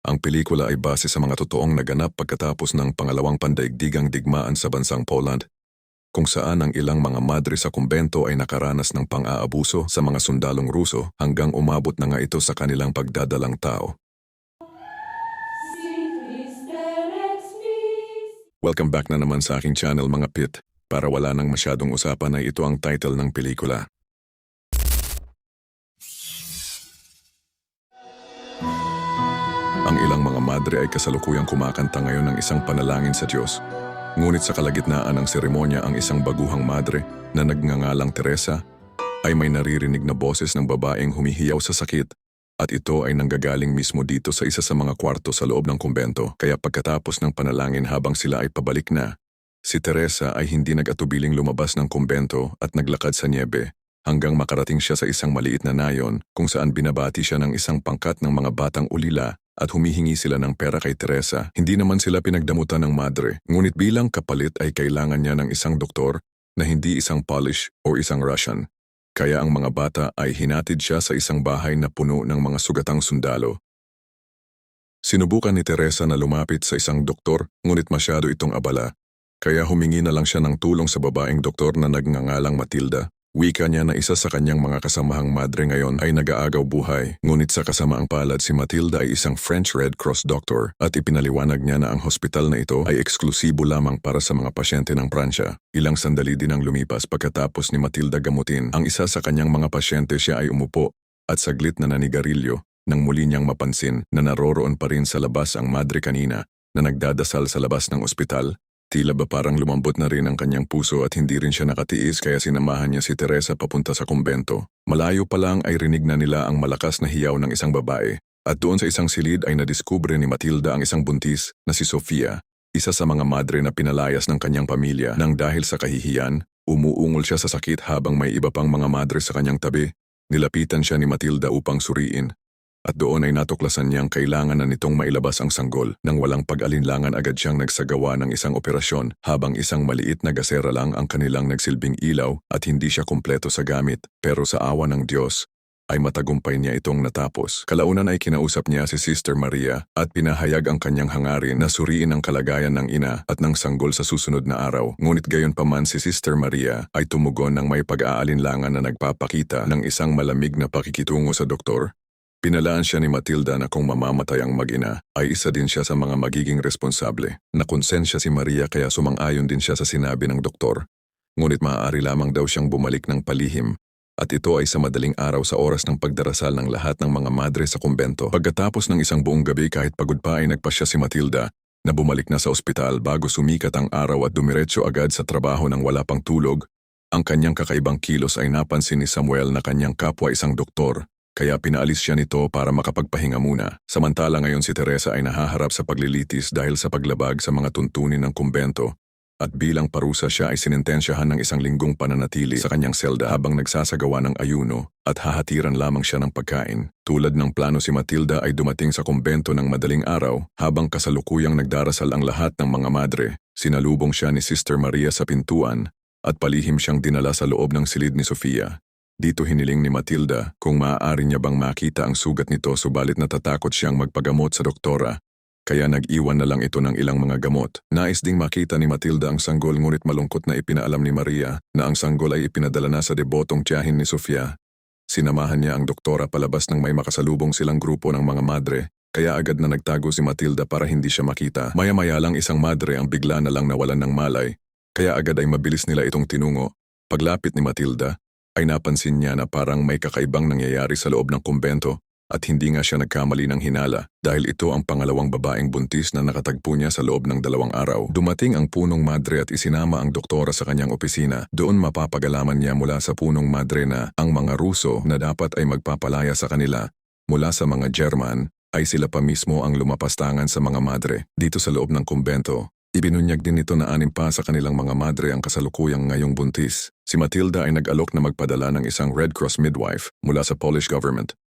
Ang pelikula ay base sa mga totoong naganap pagkatapos ng pangalawang pandaigdigang digmaan sa bansang Poland, kung saan ang ilang mga madre sa kumbento ay nakaranas ng pang-aabuso sa mga sundalong Ruso hanggang umabot na nga ito sa kanilang pagdadalang tao. Welcome back na naman sa aking channel mga pit. Para wala nang masyadong usapan ay ito ang title ng pelikula. Ang ilang mga madre ay kasalukuyang kumakanta ngayon ng isang panalangin sa Diyos. Ngunit sa kalagitnaan ng seremonya ang isang baguhang madre na nagngangalang Teresa ay may naririnig na boses ng babaeng humihiyaw sa sakit at ito ay nanggagaling mismo dito sa isa sa mga kwarto sa loob ng kumbento. Kaya pagkatapos ng panalangin habang sila ay pabalik na, si Teresa ay hindi nag-atubiling lumabas ng kumbento at naglakad sa niebe hanggang makarating siya sa isang maliit na nayon kung saan binabati siya ng isang pangkat ng mga batang ulila at humihingi sila ng pera kay Teresa. Hindi naman sila pinagdamutan ng madre, ngunit bilang kapalit ay kailangan niya ng isang doktor na hindi isang Polish o isang Russian. Kaya ang mga bata ay hinatid siya sa isang bahay na puno ng mga sugatang sundalo. Sinubukan ni Teresa na lumapit sa isang doktor ngunit masyado itong abala. Kaya humingi na lang siya ng tulong sa babaeng doktor na nagngangalang Matilda. Wika niya na isa sa kanyang mga kasamahang madre ngayon ay nag-aagaw buhay. Ngunit sa kasamaang palad si Matilda ay isang French Red Cross doctor at ipinaliwanag niya na ang hospital na ito ay eksklusibo lamang para sa mga pasyente ng Pransya. Ilang sandali din ang lumipas pagkatapos ni Matilda gamutin ang isa sa kanyang mga pasyente siya ay umupo at saglit na nanigarilyo nang muli niyang mapansin na naroroon pa rin sa labas ang madre kanina na nagdadasal sa labas ng ospital Tila ba parang lumambot na rin ang kanyang puso at hindi rin siya nakatiis kaya sinamahan niya si Teresa papunta sa kumbento. Malayo pa lang ay rinig na nila ang malakas na hiyaw ng isang babae. At doon sa isang silid ay nadiskubre ni Matilda ang isang buntis na si Sofia, isa sa mga madre na pinalayas ng kanyang pamilya nang dahil sa kahihiyan, umuungol siya sa sakit habang may iba pang mga madre sa kanyang tabi. Nilapitan siya ni Matilda upang suriin at doon ay natuklasan niyang kailangan na nitong mailabas ang sanggol nang walang pag-alinlangan agad siyang nagsagawa ng isang operasyon habang isang maliit na gasera lang ang kanilang nagsilbing ilaw at hindi siya kumpleto sa gamit. Pero sa awa ng Diyos, ay matagumpay niya itong natapos. Kalaunan ay kinausap niya si Sister Maria at pinahayag ang kanyang hangarin na suriin ang kalagayan ng ina at ng sanggol sa susunod na araw. Ngunit gayon pa man si Sister Maria ay tumugon ng may pag-aalinlangan na nagpapakita ng isang malamig na pakikitungo sa doktor Pinalaan siya ni Matilda na kung mamamatay ang mag-ina, ay isa din siya sa mga magiging responsable. Nakonsensya si Maria kaya sumang-ayon din siya sa sinabi ng doktor. Ngunit maaari lamang daw siyang bumalik ng palihim. At ito ay sa madaling araw sa oras ng pagdarasal ng lahat ng mga madre sa kumbento. Pagkatapos ng isang buong gabi kahit pagod pa ay nagpasya si Matilda na bumalik na sa ospital bago sumikat ang araw at dumiretso agad sa trabaho ng wala pang tulog. Ang kanyang kakaibang kilos ay napansin ni Samuel na kanyang kapwa isang doktor kaya pinaalis siya nito para makapagpahinga muna. Samantala ngayon si Teresa ay nahaharap sa paglilitis dahil sa paglabag sa mga tuntunin ng kumbento at bilang parusa siya ay sinintensyahan ng isang linggong pananatili sa kanyang selda habang nagsasagawa ng ayuno at hahatiran lamang siya ng pagkain. Tulad ng plano si Matilda ay dumating sa kumbento ng madaling araw habang kasalukuyang nagdarasal ang lahat ng mga madre. Sinalubong siya ni Sister Maria sa pintuan at palihim siyang dinala sa loob ng silid ni Sofia. Dito hiniling ni Matilda kung maaari niya bang makita ang sugat nito subalit natatakot siyang magpagamot sa doktora. Kaya nag-iwan na lang ito ng ilang mga gamot. Nais ding makita ni Matilda ang sanggol ngunit malungkot na ipinaalam ni Maria na ang sanggol ay ipinadala na sa debotong tiyahin ni Sofia. Sinamahan niya ang doktora palabas ng may makasalubong silang grupo ng mga madre kaya agad na nagtago si Matilda para hindi siya makita. Maya-maya lang isang madre ang bigla na lang nawalan ng malay, kaya agad ay mabilis nila itong tinungo. Paglapit ni Matilda, ay napansin niya na parang may kakaibang nangyayari sa loob ng kumbento at hindi nga siya nagkamali ng hinala dahil ito ang pangalawang babaeng buntis na nakatagpo niya sa loob ng dalawang araw. Dumating ang punong madre at isinama ang doktora sa kanyang opisina. Doon mapapagalaman niya mula sa punong madre na ang mga Ruso na dapat ay magpapalaya sa kanila mula sa mga German ay sila pa mismo ang lumapastangan sa mga madre dito sa loob ng kumbento Ibinunyag din nito na anim pa sa kanilang mga madre ang kasalukuyang ngayong buntis. Si Matilda ay nag-alok na magpadala ng isang Red Cross midwife mula sa Polish government.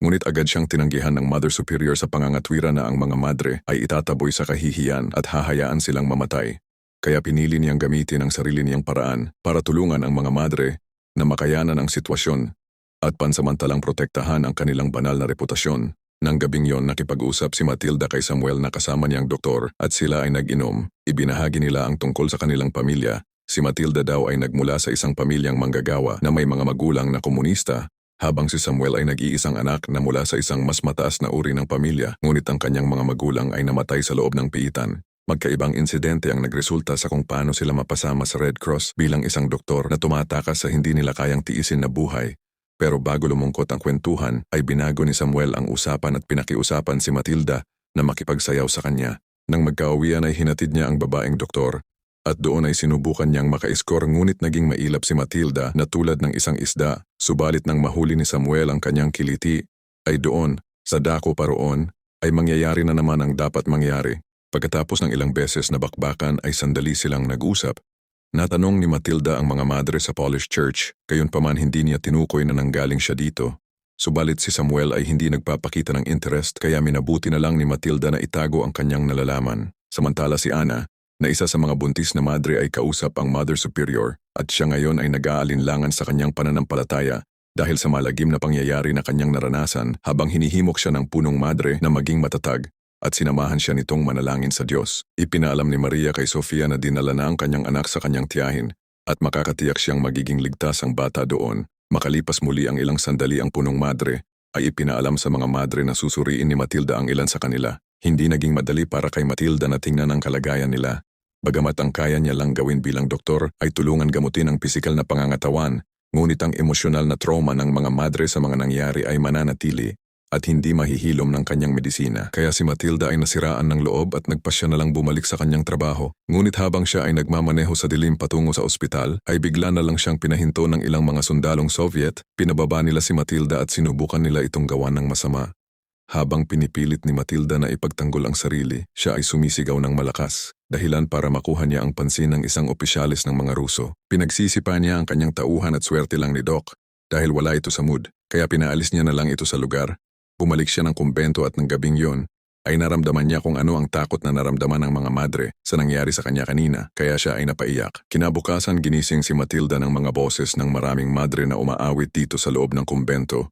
Ngunit agad siyang tinanggihan ng Mother Superior sa pangangatwira na ang mga madre ay itataboy sa kahihiyan at hahayaan silang mamatay. Kaya pinili niyang gamitin ang sarili niyang paraan para tulungan ang mga madre na makayanan ang sitwasyon at pansamantalang protektahan ang kanilang banal na reputasyon Nang gabing yon nakipag-usap si Matilda kay Samuel na kasama niyang doktor at sila ay nag-inom. Ibinahagi nila ang tungkol sa kanilang pamilya. Si Matilda daw ay nagmula sa isang pamilyang manggagawa na may mga magulang na komunista, habang si Samuel ay nag-iisang anak na mula sa isang mas mataas na uri ng pamilya, ngunit ang kanyang mga magulang ay namatay sa loob ng piitan. Magkaibang insidente ang nagresulta sa kung paano sila mapasama sa Red Cross bilang isang doktor na tumatakas sa hindi nila kayang tiisin na buhay. Pero bago lumungkot ang kwentuhan, ay binago ni Samuel ang usapan at pinakiusapan si Matilda na makipagsayaw sa kanya. Nang magkauwian ay hinatid niya ang babaeng doktor at doon ay sinubukan niyang maka-score ngunit naging mailap si Matilda na tulad ng isang isda. Subalit nang mahuli ni Samuel ang kanyang kiliti, ay doon, sa dako pa roon, ay mangyayari na naman ang dapat mangyari. Pagkatapos ng ilang beses na bakbakan ay sandali silang nag-usap. Natanong ni Matilda ang mga madre sa Polish Church, gayon pa man hindi niya tinukoy na nanggaling siya dito. Subalit si Samuel ay hindi nagpapakita ng interest kaya minabuti na lang ni Matilda na itago ang kanyang nalalaman. Samantala si Ana, na isa sa mga buntis na madre ay kausap ang Mother Superior at siya ngayon ay nag-aalinlangan sa kanyang pananampalataya dahil sa malagim na pangyayari na kanyang naranasan habang hinihimok siya ng punong madre na maging matatag at sinamahan siya nitong manalangin sa Diyos. Ipinaalam ni Maria kay Sofia na dinala na ang kanyang anak sa kanyang tiyahin at makakatiyak siyang magiging ligtas ang bata doon. Makalipas muli ang ilang sandali ang punong madre, ay ipinaalam sa mga madre na susuriin ni Matilda ang ilan sa kanila. Hindi naging madali para kay Matilda na tingnan ang kalagayan nila. Bagamat ang kaya niya lang gawin bilang doktor ay tulungan gamutin ang pisikal na pangangatawan, ngunit ang emosyonal na trauma ng mga madre sa mga nangyari ay mananatili at hindi mahihilom ng kanyang medisina. Kaya si Matilda ay nasiraan ng loob at nagpasya na lang bumalik sa kanyang trabaho. Ngunit habang siya ay nagmamaneho sa dilim patungo sa ospital, ay bigla na lang siyang pinahinto ng ilang mga sundalong Soviet, pinababa nila si Matilda at sinubukan nila itong gawan ng masama. Habang pinipilit ni Matilda na ipagtanggol ang sarili, siya ay sumisigaw ng malakas, dahilan para makuha niya ang pansin ng isang opisyalis ng mga Ruso. Pinagsisipa niya ang kanyang tauhan at swerte lang ni Doc, dahil wala ito sa mood, kaya pinaalis niya na lang ito sa lugar Bumalik siya ng kumbento at ng gabing yon, ay naramdaman niya kung ano ang takot na naramdaman ng mga madre sa nangyari sa kanya kanina, kaya siya ay napaiyak. Kinabukasan ginising si Matilda ng mga boses ng maraming madre na umaawit dito sa loob ng kumbento.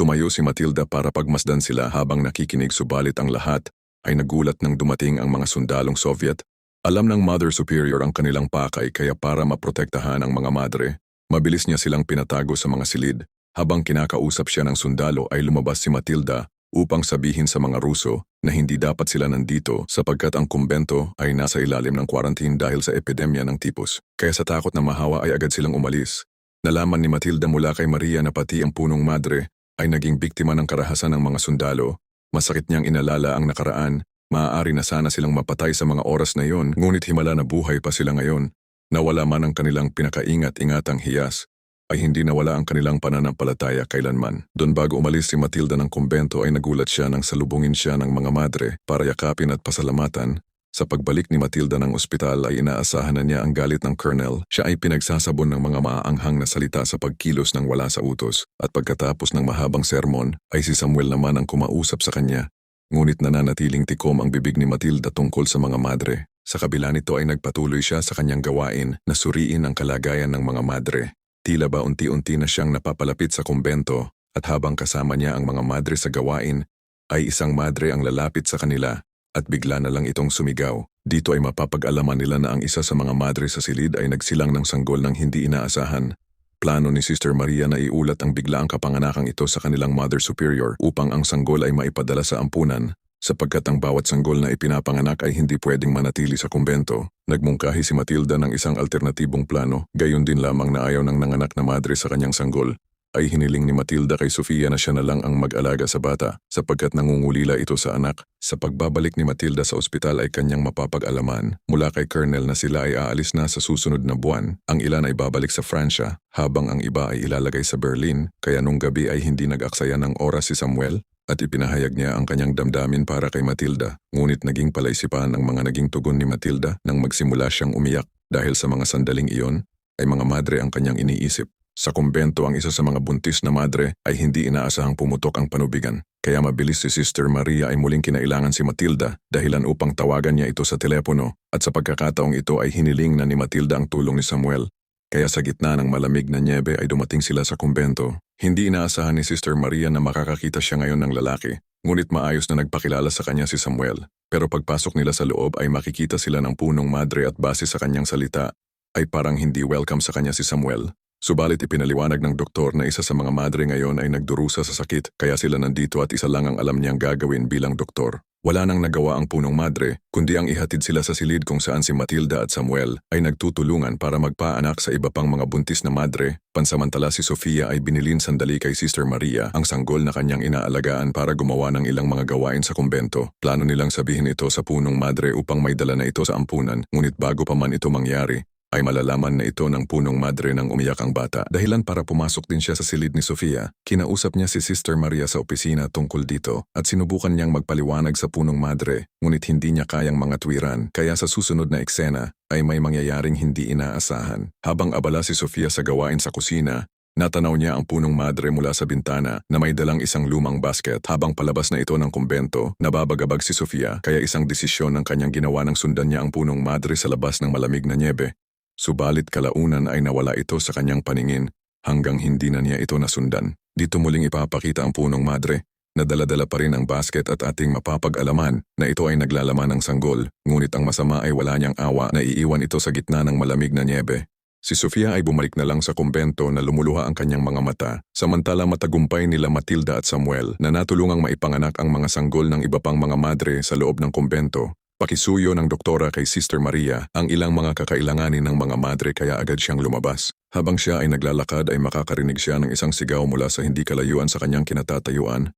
Tumayo si Matilda para pagmasdan sila habang nakikinig subalit ang lahat ay nagulat nang dumating ang mga sundalong Soviet. Alam ng Mother Superior ang kanilang pakay kaya para maprotektahan ang mga madre, mabilis niya silang pinatago sa mga silid habang kinakausap siya ng sundalo ay lumabas si Matilda upang sabihin sa mga Ruso na hindi dapat sila nandito sapagkat ang kumbento ay nasa ilalim ng quarantine dahil sa epidemya ng tipos. Kaya sa takot na mahawa ay agad silang umalis. Nalaman ni Matilda mula kay Maria na pati ang punong madre ay naging biktima ng karahasan ng mga sundalo. Masakit niyang inalala ang nakaraan, maaari na sana silang mapatay sa mga oras na yon ngunit himala na buhay pa sila ngayon. Nawala man ang kanilang pinakaingat-ingatang hiyas ay hindi nawala ang kanilang pananampalataya kailanman. Doon bago umalis si Matilda ng kumbento ay nagulat siya nang salubungin siya ng mga madre para yakapin at pasalamatan. Sa pagbalik ni Matilda ng ospital ay inaasahan na niya ang galit ng colonel. Siya ay pinagsasabon ng mga maaanghang na salita sa pagkilos ng wala sa utos. At pagkatapos ng mahabang sermon ay si Samuel naman ang kumausap sa kanya. Ngunit nananatiling tikom ang bibig ni Matilda tungkol sa mga madre. Sa kabila nito ay nagpatuloy siya sa kanyang gawain na suriin ang kalagayan ng mga madre. Tila ba unti-unti na siyang napapalapit sa kumbento at habang kasama niya ang mga madre sa gawain, ay isang madre ang lalapit sa kanila at bigla na lang itong sumigaw. Dito ay mapapag-alaman nila na ang isa sa mga madre sa silid ay nagsilang ng sanggol ng hindi inaasahan. Plano ni Sister Maria na iulat ang biglaang kapanganakang ito sa kanilang Mother Superior upang ang sanggol ay maipadala sa ampunan sapagkat ang bawat sanggol na ipinapanganak ay hindi pwedeng manatili sa kumbento. Nagmungkahi si Matilda ng isang alternatibong plano, gayon din lamang na ayaw ng nanganak na madre sa kanyang sanggol. Ay hiniling ni Matilda kay Sofia na siya na lang ang mag-alaga sa bata sapagkat nangungulila ito sa anak. Sa pagbabalik ni Matilda sa ospital ay kanyang mapapag-alaman mula kay Colonel na sila ay aalis na sa susunod na buwan. Ang ilan ay babalik sa Fransya habang ang iba ay ilalagay sa Berlin kaya nung gabi ay hindi nag-aksaya ng oras si Samuel at ipinahayag niya ang kanyang damdamin para kay Matilda, ngunit naging palaisipan ng mga naging tugon ni Matilda nang magsimula siyang umiyak dahil sa mga sandaling iyon ay mga madre ang kanyang iniisip. Sa kumbento ang isa sa mga buntis na madre ay hindi inaasahang pumutok ang panubigan, kaya mabilis si Sister Maria ay muling kinailangan si Matilda dahilan upang tawagan niya ito sa telepono at sa pagkakataong ito ay hiniling na ni Matilda ang tulong ni Samuel kaya sa gitna ng malamig na nyebe ay dumating sila sa kumbento. Hindi inaasahan ni Sister Maria na makakakita siya ngayon ng lalaki. Ngunit maayos na nagpakilala sa kanya si Samuel. Pero pagpasok nila sa loob ay makikita sila ng punong madre at base sa kanyang salita, ay parang hindi welcome sa kanya si Samuel. Subalit ipinaliwanag ng doktor na isa sa mga madre ngayon ay nagdurusa sa sakit kaya sila nandito at isa lang ang alam niyang gagawin bilang doktor. Wala nang nagawa ang punong madre, kundi ang ihatid sila sa silid kung saan si Matilda at Samuel ay nagtutulungan para magpaanak sa iba pang mga buntis na madre. Pansamantala si Sofia ay binilin sandali kay Sister Maria ang sanggol na kanyang inaalagaan para gumawa ng ilang mga gawain sa kumbento. Plano nilang sabihin ito sa punong madre upang may dala na ito sa ampunan, ngunit bago pa man ito mangyari, ay malalaman na ito ng punong madre ng umiyak ang bata. Dahilan para pumasok din siya sa silid ni Sofia, kinausap niya si Sister Maria sa opisina tungkol dito at sinubukan niyang magpaliwanag sa punong madre ngunit hindi niya kayang mga tuwiran kaya sa susunod na eksena ay may mangyayaring hindi inaasahan. Habang abala si Sofia sa gawain sa kusina, Natanaw niya ang punong madre mula sa bintana na may dalang isang lumang basket habang palabas na ito ng kumbento. Nababagabag si Sofia kaya isang desisyon ng kanyang ginawa ng sundan niya ang punong madre sa labas ng malamig na niebe. Subalit kalaunan ay nawala ito sa kanyang paningin hanggang hindi na niya ito nasundan. Dito muling ipapakita ang punong madre na dala-dala pa rin ang basket at ating mapapag-alaman na ito ay naglalaman ng sanggol, ngunit ang masama ay wala niyang awa na iiwan ito sa gitna ng malamig na niebe. Si Sofia ay bumalik na lang sa kumbento na lumuluha ang kanyang mga mata, samantala matagumpay nila Matilda at Samuel na natulungang maipanganak ang mga sanggol ng iba pang mga madre sa loob ng kumbento. Pakisuyo ng doktora kay Sister Maria ang ilang mga kakailanganin ng mga madre kaya agad siyang lumabas. Habang siya ay naglalakad ay makakarinig siya ng isang sigaw mula sa hindi kalayuan sa kanyang kinatatayuan.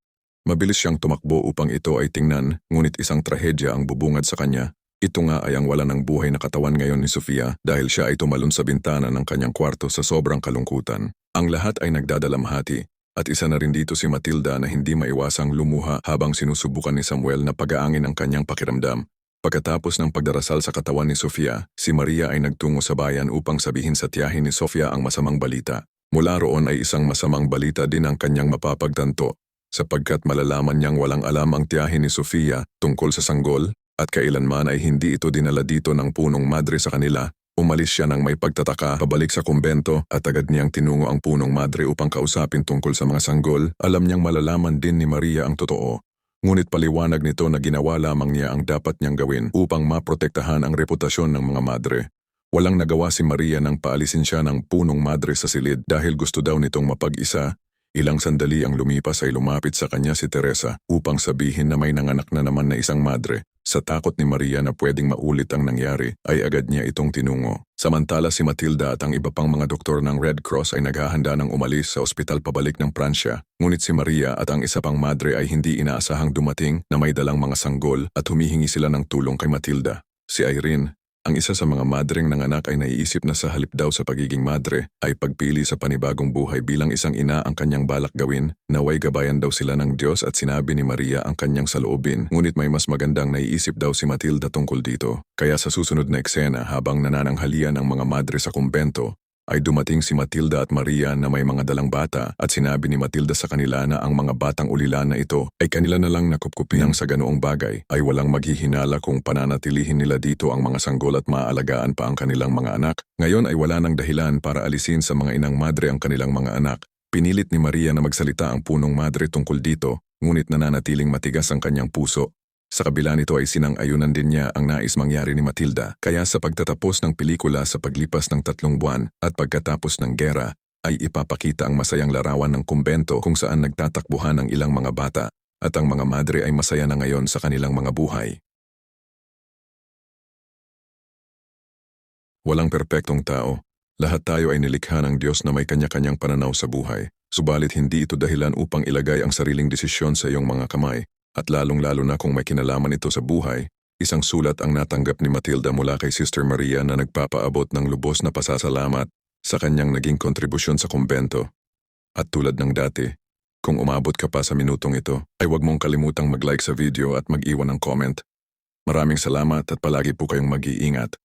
Mabilis siyang tumakbo upang ito ay tingnan, ngunit isang trahedya ang bubungad sa kanya. Ito nga ay ang wala ng buhay na katawan ngayon ni Sofia dahil siya ay tumalon sa bintana ng kanyang kwarto sa sobrang kalungkutan. Ang lahat ay nagdadalamhati at isa na rin dito si Matilda na hindi maiwasang lumuha habang sinusubukan ni Samuel na pag-aangin ang kanyang pakiramdam. Pagkatapos ng pagdarasal sa katawan ni Sofia, si Maria ay nagtungo sa bayan upang sabihin sa tiyahin ni Sofia ang masamang balita. Mula roon ay isang masamang balita din ang kanyang mapapagtanto, sapagkat malalaman niyang walang alam ang tiyahin ni Sofia tungkol sa sanggol, at kailanman ay hindi ito dinala dito ng punong madre sa kanila, umalis siya ng may pagtataka pabalik sa kumbento at agad niyang tinungo ang punong madre upang kausapin tungkol sa mga sanggol, alam niyang malalaman din ni Maria ang totoo. Ngunit paliwanag nito na ginawa lamang niya ang dapat niyang gawin upang maprotektahan ang reputasyon ng mga madre. Walang nagawa si Maria nang paalisin siya ng punong madre sa silid dahil gusto daw nitong mapag-isa. Ilang sandali ang lumipas ay lumapit sa kanya si Teresa upang sabihin na may nanganak na naman na isang madre. Sa takot ni Maria na pwedeng maulit ang nangyari, ay agad niya itong tinungo. Samantala si Matilda at ang iba pang mga doktor ng Red Cross ay naghahanda ng umalis sa ospital pabalik ng Pransya. Ngunit si Maria at ang isa pang madre ay hindi inaasahang dumating na may dalang mga sanggol at humihingi sila ng tulong kay Matilda. Si Irene, ang isa sa mga madreng nanganak ay naiisip na sa halip daw sa pagiging madre ay pagpili sa panibagong buhay bilang isang ina ang kanyang balak gawin, naway gabayan daw sila ng Diyos at sinabi ni Maria ang kanyang saloobin ngunit may mas magandang naiisip daw si Matilda tungkol dito. Kaya sa susunod na eksena habang nanananghalian ang mga madre sa kumbento, ay dumating si Matilda at Maria na may mga dalang bata at sinabi ni Matilda sa kanila na ang mga batang ulila na ito ay kanila na lang nakupkupi nang sa ganoong bagay ay walang maghihinala kung pananatilihin nila dito ang mga sanggol at maaalagaan pa ang kanilang mga anak. Ngayon ay wala nang dahilan para alisin sa mga inang madre ang kanilang mga anak. Pinilit ni Maria na magsalita ang punong madre tungkol dito, ngunit nananatiling matigas ang kanyang puso sa kabila nito ay sinang-ayunan din niya ang nais mangyari ni Matilda, kaya sa pagtatapos ng pelikula sa paglipas ng tatlong buwan at pagkatapos ng gera, ay ipapakita ang masayang larawan ng kumbento kung saan nagtatakbuhan ang ilang mga bata at ang mga madre ay masaya na ngayon sa kanilang mga buhay. Walang perpektong tao. Lahat tayo ay nilikha ng Diyos na may kanya-kanyang pananaw sa buhay. Subalit hindi ito dahilan upang ilagay ang sariling desisyon sa iyong mga kamay at lalong-lalo na kung may kinalaman ito sa buhay, isang sulat ang natanggap ni Matilda mula kay Sister Maria na nagpapaabot ng lubos na pasasalamat sa kanyang naging kontribusyon sa kumbento. At tulad ng dati, kung umabot ka pa sa minutong ito, ay huwag mong kalimutang mag-like sa video at mag-iwan ng comment. Maraming salamat at palagi po kayong mag-iingat.